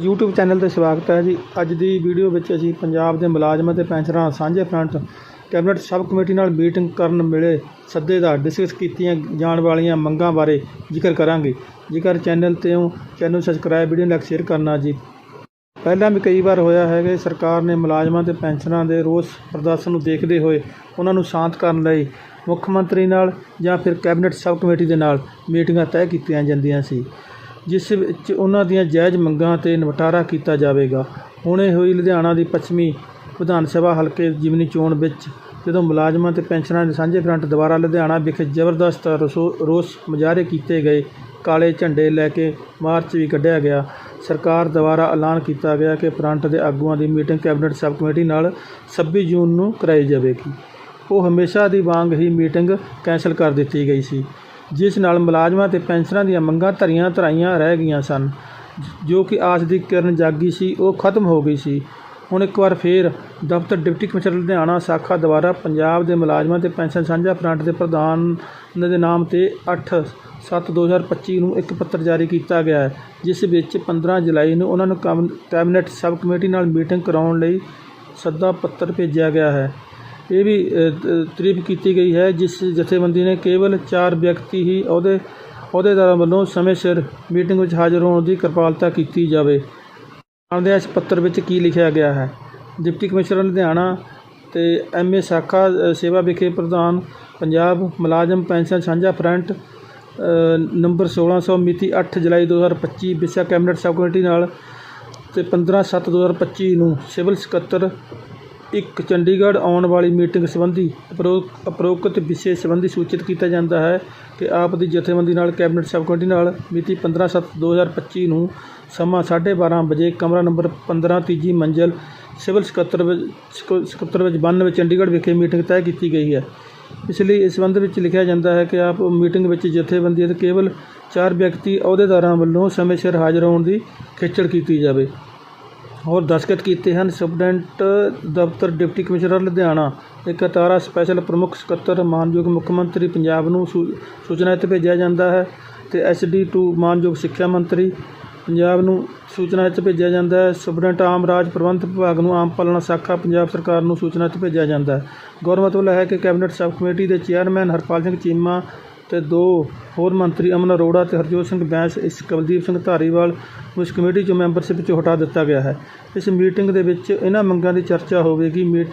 YouTube channel ਤੇ ਸਵਾਗਤ ਹੈ ਜੀ। ਅੱਜ ਦੀ ਵੀਡੀਓ ਵਿੱਚ ਅਸੀਂ ਪੰਜਾਬ ਦੇ ਮੁਲਾਜ਼ਮਾਂ ਤੇ ਪੈਨਸ਼ਨਰਾਂ ਸਾਂਝੇ ਫਰੰਟ ਕੈਬਨਿਟ ਸਬ ਕਮੇਟੀ ਨਾਲ ਮੀਟਿੰਗ ਕਰਨ ਮਿਲੇ ਸੱਦੇ ਦਾ ਡਿਸਕਸ ਕੀਤੀਆਂ ਜਾਣ ਵਾਲੀਆਂ ਮੰਗਾਂ ਬਾਰੇ ਜ਼ਿਕਰ ਕਰਾਂਗੇ। ਜੇਕਰ ਚੈਨਲ ਤੇ ਹੋ, ਚੈਨਲ ਨੂੰ ਸਬਸਕ੍ਰਾਈਬ ਵੀਡੀਓ ਨੂੰ ਲਾਈਕ ਸ਼ੇਅਰ ਕਰਨਾ ਜੀ। ਪਹਿਲਾਂ ਵੀ ਕਈ ਵਾਰ ਹੋਇਆ ਹੈ ਕਿ ਸਰਕਾਰ ਨੇ ਮੁਲਾਜ਼ਮਾਂ ਤੇ ਪੈਨਸ਼ਨਰਾਂ ਦੇ ਰੋਸ ਪ੍ਰਦਰਸ਼ਨ ਨੂੰ ਦੇਖਦੇ ਹੋਏ ਉਹਨਾਂ ਨੂੰ ਸ਼ਾਂਤ ਕਰਨ ਲਈ ਮੁੱਖ ਮੰਤਰੀ ਨਾਲ ਜਾਂ ਫਿਰ ਕੈਬਨਿਟ ਸਬ ਕਮੇਟੀ ਦੇ ਨਾਲ ਮੀਟਿੰਗਾਂ ਤੈਅ ਕੀਤੀਆਂ ਜਾਂਦੀਆਂ ਸੀ। ਜਿਸ ਵਿੱਚ ਉਹਨਾਂ ਦੀਆਂ ਜਾਇਜ਼ ਮੰਗਾਂ 'ਤੇ ਨਿਪਟਾਰਾ ਕੀਤਾ ਜਾਵੇਗਾ। ਹੁਣੇ ਹੋਈ ਲੁਧਿਆਣਾ ਦੀ ਪੱਛਮੀ ਵਿਧਾਨ ਸਭਾ ਹਲਕੇ ਜਿਮਨੀ ਚੋਣ ਵਿੱਚ, ਜਦੋਂ ਮੁਲਾਜ਼ਮਾਂ ਤੇ ਪੈਨਸ਼ਨਰਾਂ ਦੇ ਸਾਂਝੇ ਫਰੰਟ ਦੁਆਰਾ ਲੁਧਿਆਣਾ ਵਿਖੇ ਜ਼ਬਰਦਸਤ ਰਸੋ, ਰੋਸ ਮੁਜ਼ਾਹਰੇ ਕੀਤੇ ਗਏ। ਕਾਲੇ ਝੰਡੇ ਲੈ ਕੇ ਮਾਰਚ ਵੀ ਕੱਢਿਆ ਗਿਆ। ਸਰਕਾਰ ਦੁਆਰਾ ਐਲਾਨ ਕੀਤਾ ਗਿਆ ਕਿ ਫਰੰਟ ਦੇ ਆਗੂਆਂ ਦੀ ਮੀਟਿੰਗ ਕੈਬਨਿਟ ਸਬ ਕਮੇਟੀ ਨਾਲ 26 ਜੂਨ ਨੂੰ ਕਰਾਈ ਜਾਵੇਗੀ। ਉਹ ਹਮੇਸ਼ਾ ਦੀ ਵਾਂਗ ਹੀ ਮੀਟਿੰਗ ਕੈਂਸਲ ਕਰ ਦਿੱਤੀ ਗਈ ਸੀ। ਜਿਸ ਨਾਲ ਮੁਲਾਜ਼ਮਾਂ ਤੇ ਪੈਨਸ਼ਨਰਾਂ ਦੀਆਂ ਮੰਗਾਂ ਧਰੀਆਂ ਧਰਾਈਆਂ ਰਹਿ ਗਈਆਂ ਸਨ। ਜੋ ਕਿ ਆਸ ਦੀ ਕਿਰਨ ਜਾਗੀ ਸੀ, ਉਹ ਖਤਮ ਹੋ ਗਈ ਸੀ। ਹੁਣ ਇੱਕ ਵਾਰ ਫੇਰ ਦਫ਼ਤਰ ਡਿਪਟੀ ਕਮਿਸ਼ਨਰ ਲੁਧਿਆਣਾ ਸਾਖਾ ਦੁਆਰਾ ਪੰਜਾਬ ਦੇ ਮੁਲਾਜ਼ਮਾਂ ਤੇ ਪੈਨਸ਼ਨ ਸਾਂਝਾ ਫਰੰਟ ਦੇ ਪ੍ਰਧਾਨ ਦੇ ਨਾਮ ਤੇ 8 7 2025 ਨੂੰ ਇੱਕ ਪੱਤਰ ਜਾਰੀ ਕੀਤਾ ਗਿਆ ਹੈ, ਜਿਸ ਵਿੱਚ 15 ਜੁਲਾਈ ਨੂੰ ਉਹਨਾਂ ਨੂੰ ਕੈਬ- ਕੈਬਨਿਟ ਸਬ ਕਮੇਟੀ ਨਾਲ ਮੀਟਿੰਗ ਕਰਾਉਣ ਲਈ ਸੱਦਾ ਪੱਤਰ ਭੇਜਿਆ ਗਿਆ ਹੈ। ਇਹ ਵੀ ਤਾਰੀਫ ਕੀਤੀ ਗਈ ਹੈ ਜਿਸ ਜਥੇਬੰਦੀ ਨੇ ਕੇਵਲ 4 ਵਿਅਕਤੀ ਹੀ ਅਹੁਦੇ ਅਹੁਦੇਦਾਰਾਂ ਵੱਲੋਂ ਸਮੇਂ ਸਿਰ ਮੀਟਿੰਗ ਵਿੱਚ ਹਾਜ਼ਰ ਹੋਣ ਦੀ ਕਿਰਪਾਲਤਾ ਕੀਤੀ ਜਾਵੇ। ਆਉਂਦੇ ਇਸ ਪੱਤਰ ਵਿੱਚ ਕੀ ਲਿਖਿਆ ਗਿਆ ਹੈ। ਡਿਪਟੀ ਕਮਿਸ਼ਨਰ ਲੁਧਿਆਣਾ ਤੇ ਐਮਏ ਸਾਖਾ ਸੇਵਾ ਵਿਖੇ ਪ੍ਰਧਾਨ ਪੰਜਾਬ ਮੁਲਾਜ਼ਮ ਪੈਨਸ਼ਨ ਸਾਂਝਾ ਫਰੰਟ ਅ, ਨੰਬਰ 1600 ਮਿਤੀ 8 ਜੁਲਾਈ 2025 ਵਿਸ਼ਾ ਕੈਬਨਿਟ ਸਬ ਕਮੇਟੀ ਨਾਲ ਤੇ 15 7 2025 ਨੂੰ ਸਿਵਲ ਸਕੱਤਰ ਇੱਕ ਚੰਡੀਗੜ੍ਹ ਆਉਣ ਵਾਲੀ ਮੀਟਿੰਗ ਸੰਬੰਧੀ ਉਪਰੋਕ- ਉਪਰੋਕਤ ਵਿਸ਼ੇ ਸੰਬੰਧੀ ਸੂਚਿਤ ਕੀਤਾ ਜਾਂਦਾ ਹੈ ਕਿ ਆਪ ਦੀ ਜਥੇਬੰਦੀ ਨਾਲ ਕੈਬਨਿਟ ਸਬ ਕਮੇਟੀ ਨਾਲ ਮਿਤੀ 15 7 2025 ਨੂੰ ਸਮਾਂ 12:30 ਵਜੇ ਕਮਰਾ ਨੰਬਰ 15 ਤੀਜੀ ਮੰਜ਼ਲ ਸਿਵਲ ਸਕੱਤਰ ਵਿੱਚ ਸਕੱ- ਸਕੱਤਰ ਵਿੱਚ 92 ਚੰਡੀਗੜ੍ਹ ਵਿਖੇ ਮੀਟਿੰਗ ਤੈਅ ਕੀਤੀ ਗਈ ਹੈ। ਇਸ ਲਈ ਇਸ ਸੰਬੰਧ ਵਿੱਚ ਲਿਖਿਆ ਜਾਂਦਾ ਹੈ ਕਿ ਆਪ ਮੀਟਿੰਗ ਵਿੱਚ ਜਥੇਬੰਦੀ ਅਤੇ ਕੇਵਲ ਚਾਰ ਵਿਅਕਤੀ ਅਹੁਦੇਦਾਰਾਂ ਵੱਲੋਂ ਸਮੇਂ ਸਿਰ ਹਾਜ਼ਰ ਹੋਣ ਦੀ ਖੇਚਲ ਕੀਤੀ ਜਾਵੇ। ਹੋਰ ਦਸਤਖਤ ਕੀਤੇ ਹਨ। ਸੁਪਰਡੈਂਟ ਦਫ਼ਤਰ ਡਿਪਟੀ ਕਮਿਸ਼ਨਰ ਲੁਧਿਆਣਾ। ਇੱਕ ਤਾਰਾ ਸਪੈਸ਼ਲ ਪ੍ਰਮੁੱਖ ਸਕੱਤਰ, ਮਾਨਯੋਗ ਮੁੱਖ ਮੰਤਰੀ ਪੰਜਾਬ ਨੂੰ ਸੂ- ਸੂਚਨਾ ਹਿੱਤ ਭੇਜਿਆ ਜਾਂਦਾ ਹੈ ਤੇ ਐਸਡੀ ਟੂ ਮਾਨਯੋਗ ਸਿੱਖਿਆ ਮੰਤਰੀ ਪੰਜਾਬ ਨੂੰ ਸੂਚਨਾ ਹਿੱਤ ਭੇਜਿਆ ਜਾਂਦਾ ਹੈ। ਸੁਪਰਡੈਂਟ ਆਮ ਰਾਜ ਪ੍ਰਬੰਧ ਵਿਭਾਗ ਨੂੰ ਆਮ ਪਾਲਣਾ ਸ਼ਾਖਾ ਪੰਜਾਬ ਸਰਕਾਰ ਨੂੰ ਸੂਚਨਾ ਹਿੱਤ ਭੇਜਿਆ ਜਾਂਦਾ ਹੈ। ਗੌਰਮਤ ਵੱਲੋਂ ਹੈ ਕਿ ਕੈਬਨਿਟ ਸਬ ਕਮੇਟੀ ਦੇ ਚੇਅਰਮੈਨ ਹਰਪਾਲ ਸਿੰਘ ਚੀਮਾ ਤੇ ਦੋ ਹੋਰ ਮੰਤਰੀ ਅਮਨ ਅਰੋੜਾ ਤੇ ਹਰਜੋਤ ਸਿੰਘ ਬੈਂਸ ਇਸ ਕਵਲਦੀਪ ਸਿੰਘ ਧਾਰੀਵਾਲ ਨੂੰ ਇਸ ਕਮੇਟੀ ਚੋਂ ਮੈਂਬਰਸ਼ਿਪ 'ਚੋਂ ਹਟਾ ਦਿੱਤਾ ਗਿਆ ਹੈ। ਇਸ ਮੀਟਿੰਗ ਦੇ ਵਿੱਚ ਇਹਨਾਂ ਮੰਗਾਂ ਦੀ ਚਰਚਾ ਹੋਵੇਗੀ। ਮੀਟ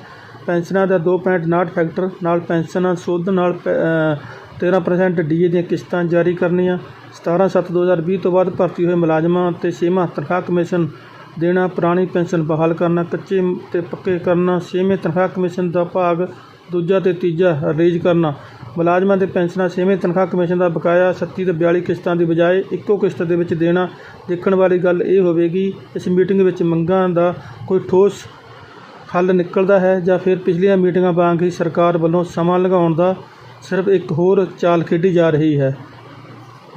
ਪੈਨਸ਼ਨਾਂ ਦਾ 2.59 ਫੈਕਟਰ ਨਾਲ ਪੈਨਸ਼ਨਾਂ ਸੋਧ ਨਾਲ ਪੈ- ਅ, 13% ਡੀਏ ਦੀਆਂ ਕਿਸ਼ਤਾਂ ਜਾਰੀ ਕਰਨੀਆਂ। 17/7/2020 ਤੋਂ ਬਾਅਦ ਭਰਤੀ ਹੋਏ ਮੁਲਾਜ਼ਮਾਂ ਤੇ ਛੇਵਾਂ ਤਨਖਾਹ ਕਮਿਸ਼ਨ ਦੇਣਾ ਪੁਰਾਣੀ ਪੈਨਸ਼ਨ ਬਹਾਲ ਕਰਨਾ ਕੱਚੇ ਤੇ ਪੱਕੇ ਕਰਨਾ ਛੇਵੇਂ ਤਨਖਾਹ ਕਮਿਸ਼ਨ ਦਾ ਭਾਗ ਦੂਜਾ ਤੇ ਤੀਜਾ ਰਿਲੀਜ਼ ਕਰਨਾ। ਮੁਲਾਜ਼ਮਾਂ ਦੇ ਪੈਨਸ਼ਨਾਂ ਛੇਵੇਂ ਤਨਖਾਹ ਕਮਿਸ਼ਨ ਦਾ ਬਕਾਇਆ 37 ਤੇ 42 ਕਿਸ਼ਤਾਂ ਦੀ ਬਜਾਏ ਇੱਕੋ ਕਿਸ਼ਤ ਦੇ ਵਿੱਚ ਦੇਣਾ ਦੇਖਣ ਵਾਲੀ ਗੱਲ ਇਹ ਹੋਵੇਗੀ ਇਸ ਮੀਟਿੰਗ ਵਿੱਚ ਮੰਗਾਂ ਦਾ ਕੋਈ ਠੋਸ ਹੱਲ ਨਿਕਲਦਾ ਹੈ ਜਾਂ ਫਿਰ ਪਿਛਲੀਆਂ ਮੀਟਿੰਗਾਂ ਵਾਂਗ ਹੀ ਸਰਕਾਰ ਵੱਲੋਂ ਸਮਾਂ ਲਗਾਉਣ ਦਾ ਸਿਰਫ ਇੱਕ ਹੋਰ ਚਾਲ ਖੇਡੀ ਜਾ ਰਹੀ ਹੈ।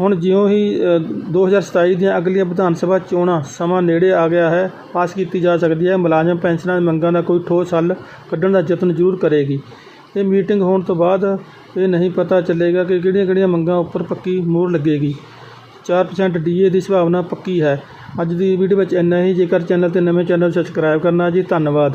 ਹੁਣ ਜਿਉਂ ਹੀ ਅ, 2027 ਦੀਆਂ ਅਗਲੀਆਂ ਵਿਧਾਨ ਸਭਾ ਚੋਣਾਂ ਸਮਾਂ ਨੇੜੇ ਆ ਗਿਆ ਹੈ ਪਾਸ ਕੀਤੀ ਜਾ ਸਕਦੀ ਹੈ ਮੁਲਾਜ਼ਮ ਪੈਨਸ਼ਨਾਂ ਦੀ ਮੰਗਾਂ ਦਾ ਕੋਈ ਠੋਸ ਹੱਲ ਕੱਢਣ ਦਾ ਯਤਨ ਜ਼ਰੂਰ ਕਰੇਗੀ। ਇਹ ਮੀਟਿੰਗ ਹੋਣ ਤੋਂ ਬਾਅਦ ਇਹ ਨਹੀਂ ਪਤਾ ਚੱਲੇਗਾ ਕਿ ਕਿਹੜੀਆਂ-ਕਿਹੜੀਆਂ ਮੰਗਾਂ ਉੱਪਰ ਪੱਕੀ ਮੋਹਰ ਲੱਗੇਗੀ। 4% ਡੀਏ ਦੀ ਸੰਭਾਵਨਾ ਪੱਕੀ ਹੈ। ਅੱਜ ਦੀ ਵੀਡੀਓ ਵਿੱਚ ਇੰਨਾ ਹੀ। ਜੇਕਰ ਚੈਨਲ ਤੇ ਨਵੇਂ ਚੈਨਲ ਸਬਸਕ੍ਰਾਈਬ ਕਰਨਾ ਜੀ, ਧੰਨਵਾਦ।